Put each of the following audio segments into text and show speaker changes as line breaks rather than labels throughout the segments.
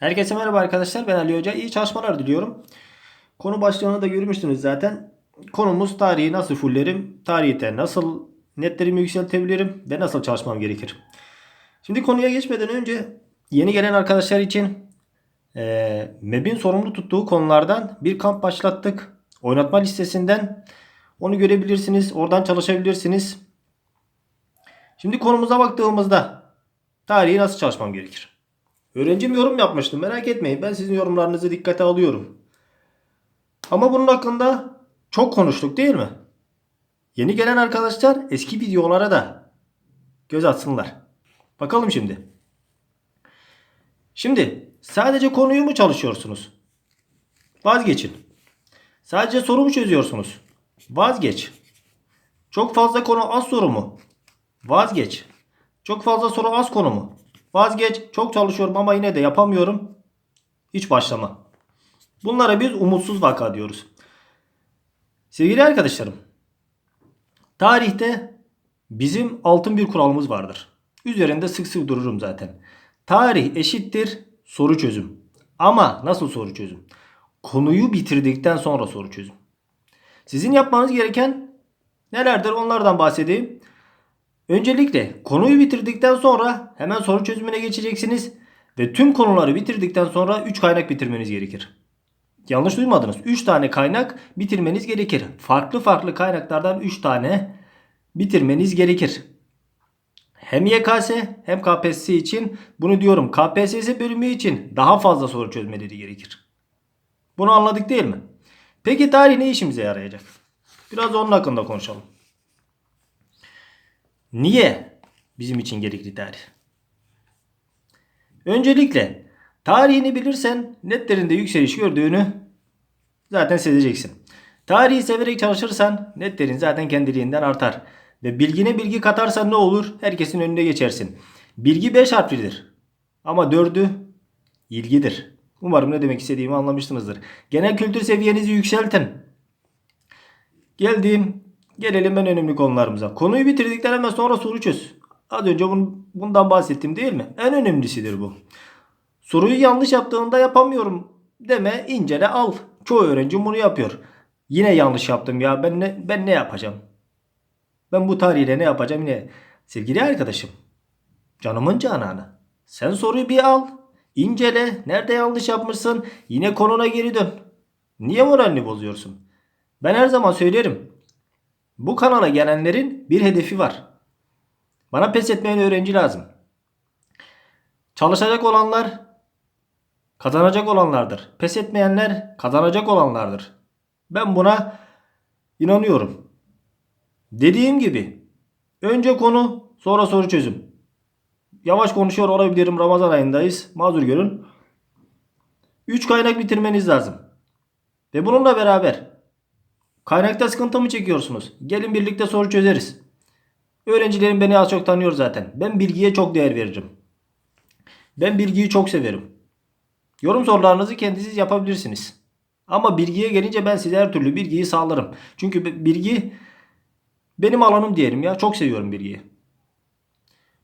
Herkese merhaba arkadaşlar. Ben Ali Hoca. İyi çalışmalar diliyorum. Konu başlığını da görmüştünüz zaten. Konumuz tarihi nasıl fullerim, tarihte nasıl netlerimi yükseltebilirim ve nasıl çalışmam gerekir. Şimdi konuya geçmeden önce yeni gelen arkadaşlar için eee MEB'in sorumlu tuttuğu konulardan bir kamp başlattık. Oynatma listesinden onu görebilirsiniz. Oradan çalışabilirsiniz. Şimdi konumuza baktığımızda tarihi nasıl çalışmam gerekir? Öğrencim yorum yapmıştı. Merak etmeyin. Ben sizin yorumlarınızı dikkate alıyorum. Ama bunun hakkında çok konuştuk değil mi? Yeni gelen arkadaşlar eski videolara da göz atsınlar. Bakalım şimdi. Şimdi sadece konuyu mu çalışıyorsunuz? Vazgeçin. Sadece soru mu çözüyorsunuz? Vazgeç. Çok fazla konu az soru mu? Vazgeç. Çok fazla soru az konu mu? Vazgeç. Çok çalışıyorum ama yine de yapamıyorum. Hiç başlama. Bunlara biz umutsuz vaka diyoruz. Sevgili arkadaşlarım. Tarihte bizim altın bir kuralımız vardır. Üzerinde sık sık dururum zaten. Tarih eşittir soru çözüm. Ama nasıl soru çözüm? Konuyu bitirdikten sonra soru çözüm. Sizin yapmanız gereken nelerdir onlardan bahsedeyim. Öncelikle konuyu bitirdikten sonra hemen soru çözümüne geçeceksiniz ve tüm konuları bitirdikten sonra 3 kaynak bitirmeniz gerekir. Yanlış duymadınız. 3 tane kaynak bitirmeniz gerekir. Farklı farklı kaynaklardan 3 tane bitirmeniz gerekir. Hem YKS hem KPSS için bunu diyorum. KPSS bölümü için daha fazla soru çözmeleri gerekir. Bunu anladık değil mi? Peki tarih ne işimize yarayacak? Biraz onun hakkında konuşalım. Niye bizim için gerekli tarih? Öncelikle tarihini bilirsen netlerinde yükseliş gördüğünü zaten sezeceksin. Tarihi severek çalışırsan netlerin zaten kendiliğinden artar. Ve bilgine bilgi katarsan ne olur? Herkesin önünde geçersin. Bilgi 5 harflidir. Ama 4'ü ilgidir. Umarım ne demek istediğimi anlamışsınızdır. Genel kültür seviyenizi yükseltin. Geldiğim Gelelim en önemli konularımıza. Konuyu bitirdikten hemen sonra soru çöz. Az önce bun- bundan bahsettim değil mi? En önemlisidir bu. Soruyu yanlış yaptığında yapamıyorum deme incele al. Çoğu öğrenci bunu yapıyor. Yine yanlış yaptım ya ben ne, ben ne yapacağım? Ben bu tarihle ne yapacağım yine? Sevgili arkadaşım. Canımın cananı. Sen soruyu bir al. incele. Nerede yanlış yapmışsın? Yine konuna geri dön. Niye moralini bozuyorsun? Ben her zaman söylerim. Bu kanala gelenlerin bir hedefi var. Bana pes etmeyen öğrenci lazım. Çalışacak olanlar kazanacak olanlardır. Pes etmeyenler kazanacak olanlardır. Ben buna inanıyorum. Dediğim gibi önce konu sonra soru çözüm. Yavaş konuşuyor olabilirim Ramazan ayındayız. Mazur görün. 3 kaynak bitirmeniz lazım. Ve bununla beraber Kaynakta sıkıntı mı çekiyorsunuz? Gelin birlikte soru çözeriz. Öğrencilerim beni az çok tanıyor zaten. Ben bilgiye çok değer veririm. Ben bilgiyi çok severim. Yorum sorularınızı kendiniz yapabilirsiniz. Ama bilgiye gelince ben size her türlü bilgiyi sağlarım. Çünkü bilgi benim alanım diyelim ya. Çok seviyorum bilgiyi.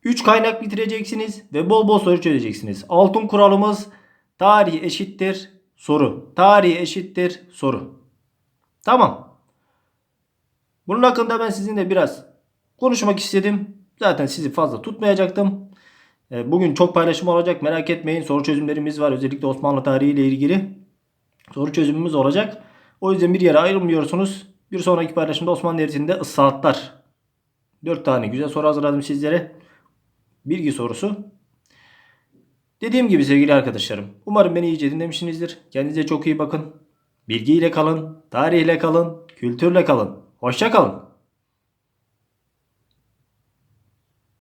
3 kaynak bitireceksiniz ve bol bol soru çözeceksiniz. Altın kuralımız tarih eşittir soru. Tarih eşittir soru. Tamam. Bunun hakkında ben sizinle biraz konuşmak istedim. Zaten sizi fazla tutmayacaktım. E, Bugün çok paylaşım olacak. Merak etmeyin. Soru çözümlerimiz var. Özellikle Osmanlı tarihi ile ilgili soru çözümümüz olacak. O yüzden bir yere ayrılmıyorsunuz. Bir sonraki paylaşımda Osmanlı Devleti'nde ıslahatlar. 4 tane güzel soru hazırladım sizlere. Bilgi sorusu. Dediğim gibi sevgili arkadaşlarım. Umarım beni iyice dinlemişsinizdir. Kendinize çok iyi bakın. Bilgiyle kalın, tarihle kalın, kültürle kalın. Hoşça kalın.